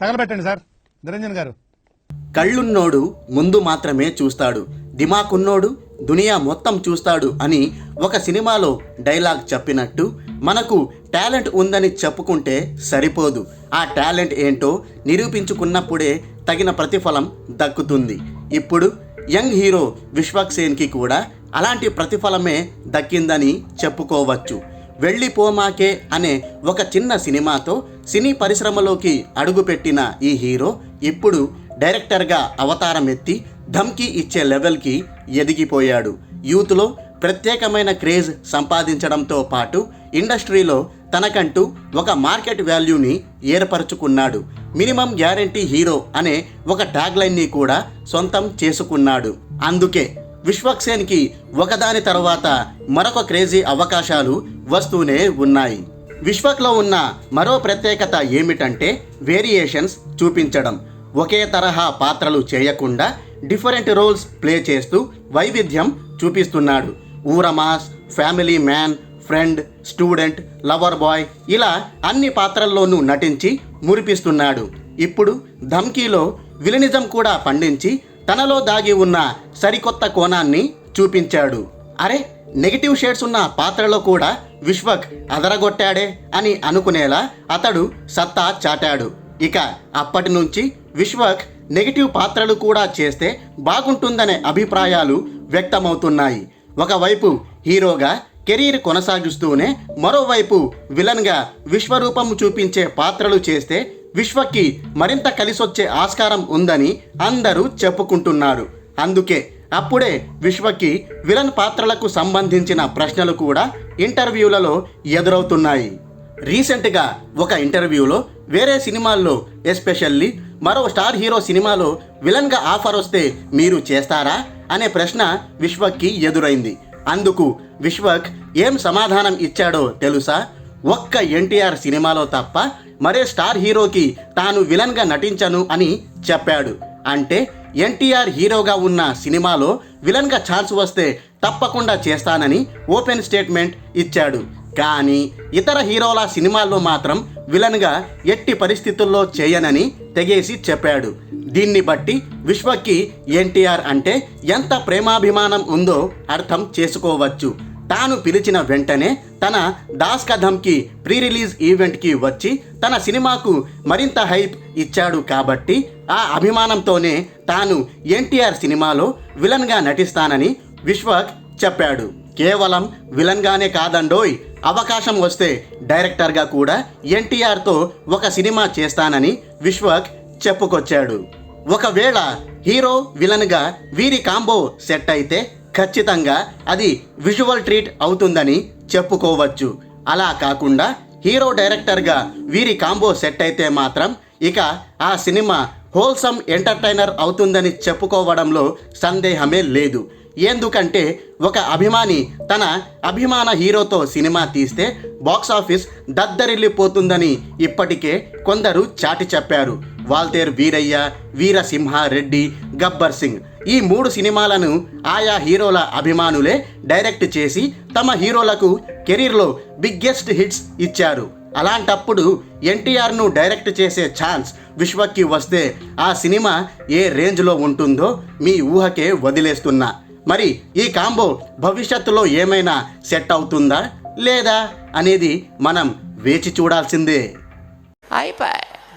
తగలబెట్టండి sir. Niranjan గారు. కళ్ళున్నోడు ముందు మాత్రమే చూస్తాడు. దిమాకున్నోడు దునియా మొత్తం చూస్తాడు అని ఒక సినిమాలో డైలాగ్ చెప్పినట్టు మనకు టాలెంట్ ఉందని చెప్పుకుంటే సరిపోదు. ఆ టాలెంట్ ఏంటో నిరూపించుకున్నప్పుడే తగిన ప్రతిఫలం దక్కుతుంది. ఇప్పుడు యంగ్ హీరో విశ్వక్ సేన్కి కూడా అలాంటి ప్రతిఫలమే దక్కిందని చెప్పుకోవచ్చు. వెళ్ళిపోమాకే అనే ఒక చిన్న సినిమాతో సినీ పరిశ్రమలోకి అడుగుపెట్టిన ఈ హీరో ఇప్పుడు డైరెక్టర్గా అవతారం ఎత్తి ధమ్కి ఇచ్చే లెవెల్కి ఎదిగిపోయాడు. యూత్లో ప్రత్యేకమైన క్రేజ్ సంపాదించడంతో పాటు ఇండస్ట్రీలో తనకంటూ ఒక మార్కెట్ వాల్యూని ఏర్పరచుకున్నాడు. మినిమం గ్యారంటీ హీరో అనే ఒక ట్యాగ్లైన్ని కూడా సొంతం చేసుకున్నాడు. అందుకే విశ్వక్సేన్కి ఒకదాని తర్వాత మరొక క్రేజీ అవకాశాలు వస్తూనే ఉన్నాయి. విశ్వక్లో ఉన్న మరో ప్రత్యేకత ఏమిటంటే వేరియేషన్స్ చూపించడం. ఒకే తరహా పాత్రలు చేయకుండా డిఫరెంట్ రోల్స్ ప్లే చేస్తూ వైవిధ్యం చూపిస్తున్నాడు. ఊరమాస్ family man friend student lover boy ఇలా అన్ని పాత్రల్లోనూ నటించి మురిపిస్తున్నాడు. ఇప్పుడు ధమ్కీలో విలనిజం కూడా పండించి తనలో దాగి ఉన్న సరికొత్త కోణాన్ని చూపించాడు. అరే నెగిటివ్ షేడ్స్ ఉన్న పాత్రలో కూడా విశ్వక్ అదరగొట్టాడే అని అనుకునేలా అతడు సత్తా చాటాడు. ఇక అప్పటి నుంచి విశ్వక్ నెగిటివ్ పాత్రలు కూడా చేస్తే బాగుంటుందనే అభిప్రాయాలు వ్యక్తమవుతున్నాయి. ఒకవైపు హీరోగా కెరీర్ కొనసాగిస్తూనే మరోవైపు విలన్గా విశ్వరూపం చూపించే పాత్రలు చేస్తే విశ్వకి మరింత కలిసొచ్చే ఆస్కారం ఉందని అందరూ చెప్పుకుంటున్నారు. అందుకే అప్పుడే విశ్వకి విలన్ పాత్రలకు సంబంధించిన ప్రశ్నలు కూడా ఇంటర్వ్యూలలో ఎదురవుతున్నాయి. రీసెంట్గా ఒక ఇంటర్వ్యూలో వేరే సినిమాల్లో ఎస్పెషల్లీ మరో స్టార్ హీరో సినిమాలో విలన్గా ఆఫర్ వస్తే మీరు చేస్తారా? అనే ప్రశ్న విశ్వక్కి ఎదురైంది. అందుకు విశ్వక్ ఏం సమాధానం ఇచ్చాడో తెలుసా? ఒక్క ఎన్టీఆర్ సినిమాలో తప్ప మరే స్టార్ హీరోకి తాను విలన్గా నటించను అని చెప్పాడు. అంటే ఎన్టీఆర్ హీరోగా ఉన్న సినిమాలో విలన్గా ఛాన్స్ వస్తే తప్పకుండా చేస్తానని ఓపెన్ స్టేట్మెంట్ ఇచ్చాడు. కానీ ఇతర హీరోల సినిమాల్లో మాత్రం విలన్గా ఎట్టి పరిస్థితుల్లో చేయనని తెగేసి చెప్పాడు. దీన్ని బట్టి విశ్వకి ఎన్టీఆర్ అంటే ఎంత ప్రేమాభిమానం ఉందో అర్థం చేసుకోవచ్చు. తాను పిలిచిన వెంటనే తన దాస్ కథంకి ప్రీ రిలీజ్ ఈవెంట్కి వచ్చి తన సినిమాకు మరింత హైప్ ఇచ్చాడు కాబట్టి ఆ అభిమానంతోనే తాను ఎన్టీఆర్ సినిమాలో విలన్గా నటిస్తానని విశ్వక్ చెప్పాడు. కేవలం విలన్గానే కాదండోయ్ అవకాశం వస్తే డైరెక్టర్గా కూడా ఎన్టీఆర్తో ఒక సినిమా చేస్తానని విశ్వక్ చెప్పుకొచ్చాడు. ఒకవేళ హీరో విలన్గా వీరి కాంబో సెట్ అయితే ఖచ్చితంగా అది విజువల్ ట్రీట్ అవుతుందని చెప్పుకోవచ్చు. అలా కాకుండా హీరో డైరెక్టర్గా వీరి కాంబో సెట్ అయితే మాత్రం ఇక ఆ సినిమా హోల్సమ్ ఎంటర్టైనర్ అవుతుందని చెప్పుకోవడంలో సందేహమే లేదు. ఎందుకంటే ఒక అభిమాని తన అభిమాన హీరోతో సినిమా తీస్తే బాక్స్ ఆఫీస్ దద్దరిల్లిపోతుందని ఇప్పటికే కొందరు చాటి చెప్పారు. వాల్తేర్ వీరయ్య వీరసింహారెడ్డి గబ్బర్ సింగ్ ఈ మూడు సినిమాలను ఆయా హీరోల అభిమానులే డైరెక్ట్ చేసి తమ హీరోలకు కెరీర్లో బిగ్గెస్ట్ హిట్స్ ఇచ్చారు. అలాంటప్పుడు ఎన్టీఆర్ను డైరెక్ట్ చేసే ఛాన్స్ విశ్వక్కి వస్తే ఆ సినిమా ఏ రేంజ్లో ఉంటుందో మీ ఊహకే వదిలేస్తున్నా. మరి ఈ కాంబో భవిష్యత్తులో ఏమైనా సెట్ అవుతుందా లేదా అనేది మనం వేచి చూడాల్సిందే. అయిపోయి